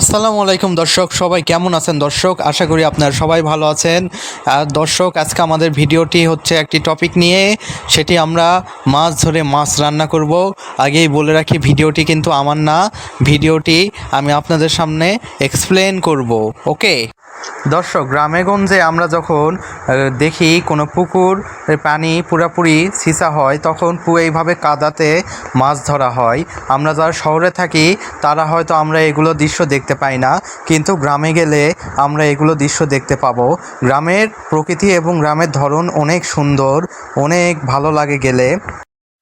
আসসালামু আলাইকুম দর্শক, সবাই কেমন আছেন দর্শক? আশা করি আপনারা সবাই ভালো আছেন। দর্শক, আজকে আমাদের ভিডিওটি হচ্ছে একটি টপিক নিয়ে। সেটি আমরা মাছ ধরে মাছ রান্না করব। আগেই বলে রাখি, ভিডিওটি কিন্তু আমার না। ভিডিওটি আমি আপনাদের সামনে এক্সপ্লেন করব, ওকে? দর্শক, গ্রামেগঞ্জে আমরা যখন দেখি কোনো পুকুর পানি পুরাপুরি সিসা হয়, তখন পু এইভাবে কাদাতে মাছ ধরা হয়। আমরা যারা শহরে থাকি, তারা হয়তো আমরা এগুলো দৃশ্য দেখতে পাই না, কিন্তু গ্রামে গেলে আমরা এগুলো দৃশ্য দেখতে পাবো। গ্রামের প্রকৃতি এবং গ্রামের ধরন অনেক সুন্দর, অনেক ভালো লাগে গেলে।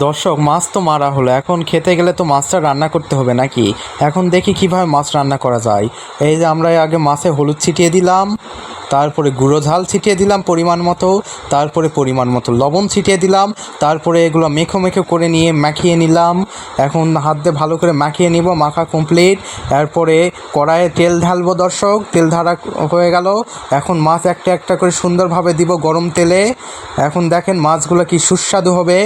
দর্শক, মাছ তো মারা হলো। এখন খেতে গেলে তো মাছটা রান্না করতে হবে নাকি? এখন দেখি কীভাবে মাছ রান্না করা যায়। এই যে আমরা আগে মাছে হলুদ ছিটিয়ে দিলাম, তারপরে গুঁড়ো ঝাল ছিটিয়ে দিলাম পরিমাণ মতো, তারপরে পরিমাণ মতো লবণ ছিটিয়ে দিলাম, তারপরে এগুলো মেখো মেখো করে নিয়ে মাখিয়ে নিলাম। এখন হাত দিয়ে ভালো করে মাখিয়ে নিব, মাখা কমপ্লিট এরপরে কড়াইয়ে তেল ঢালবো দর্শক, তেল ঢালা হয়ে গেল। এখন মাছ একটা একটা করে সুন্দরভাবে দিব গরম তেলে। এখন দেখেন মাছগুলো কি সুস্বাদু হবে।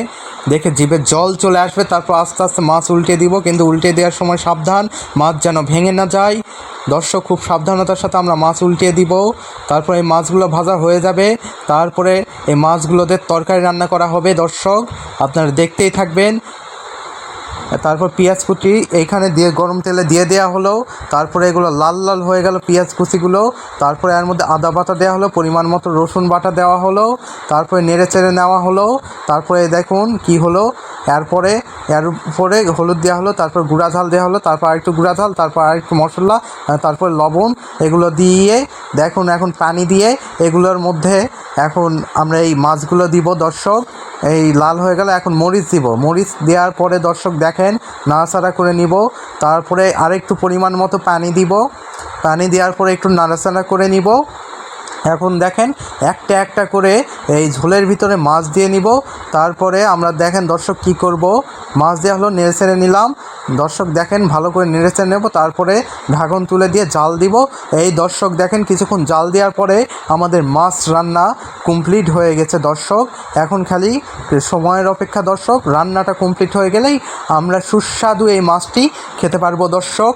দেখে জিভে জল চলে আসবে, তারপর আস্তে আস্তে মাছ উল্টে দিব। কিন্তু উল্টে দেওয়ার সময় সাবধান, মাছ যেন ভেঙে না যায়। দর্শক, খুব সাবধানতার সাথে আমরা মাছ উল্টিয়ে দিব। তারপরে এই মাছগুলো ভাজা হয়ে যাবে। তারপরে এই মাছগুলোদের তরকারি রান্না করা হবে। দর্শক, আপনারা দেখতেই থাকবেন। তারপর পেঁয়াজ কুচি এইখানে দিয়ে গরম তেলে দিয়ে দেওয়া হলো। তারপরে এগুলো লাল লাল হয়ে গেল পেঁয়াজ কুচিগুলো। তারপরে এর মধ্যে আদা বাটা দেওয়া হলো, পরিমাণ মতো রসুন বাটা দেওয়া হলো। তারপরে নেড়ে চেড়ে নেওয়া হলো। তারপরে দেখুন কি হলো। এরপরে এর উপরে হলুদ দেওয়া হলো, তারপর গুঁড়া ঝাল দেওয়া হলো, তারপর আরেকটু গুঁড়া ঝাল, তারপর আরেকটু মশলা তারপর লবণ এগুলো দিয়ে দেখুন এখন পানি দিয়ে এগুলোর মধ্যে এখন আমরা এই মাছগুলো দিব দর্শক। এই লাল হয়ে গেল এখন মরিচ দিব। মরিচ দেওয়ার পরে দর্শক দেখেন, নাড়াচাড়া করে নিব। তারপরে আরেকটু পরিমাণ মতো পানি দিব। পানি দেওয়ার পরে একটু নাড়াচাড়া করে নিব। এখন দেখেন একটা একটা করে এই ঝোলের ভিতরে মাছ দিয়ে নিব। তারপরে আমরা দেখেন দর্শক কি করব? মাছ দেওয়া হলো, নেড়ে ছেড়ে নিলাম। দর্শক দেখেন ভালো করে নেড়ে চেড়ে নেব। তারপরে ঢাকন তুলে দিয়ে জাল দিব। এই দর্শক দেখেন কিছুক্ষণ জাল দেওয়ার পরে আমাদের মাছ রান্না কমপ্লিট হয়ে গেছে দর্শক। এখন খালি সময়ের অপেক্ষা দর্শক, রান্নাটা কমপ্লিট হয়ে গেলেই আমরা সুস্বাদু এই মাছটি খেতে পারব দর্শক।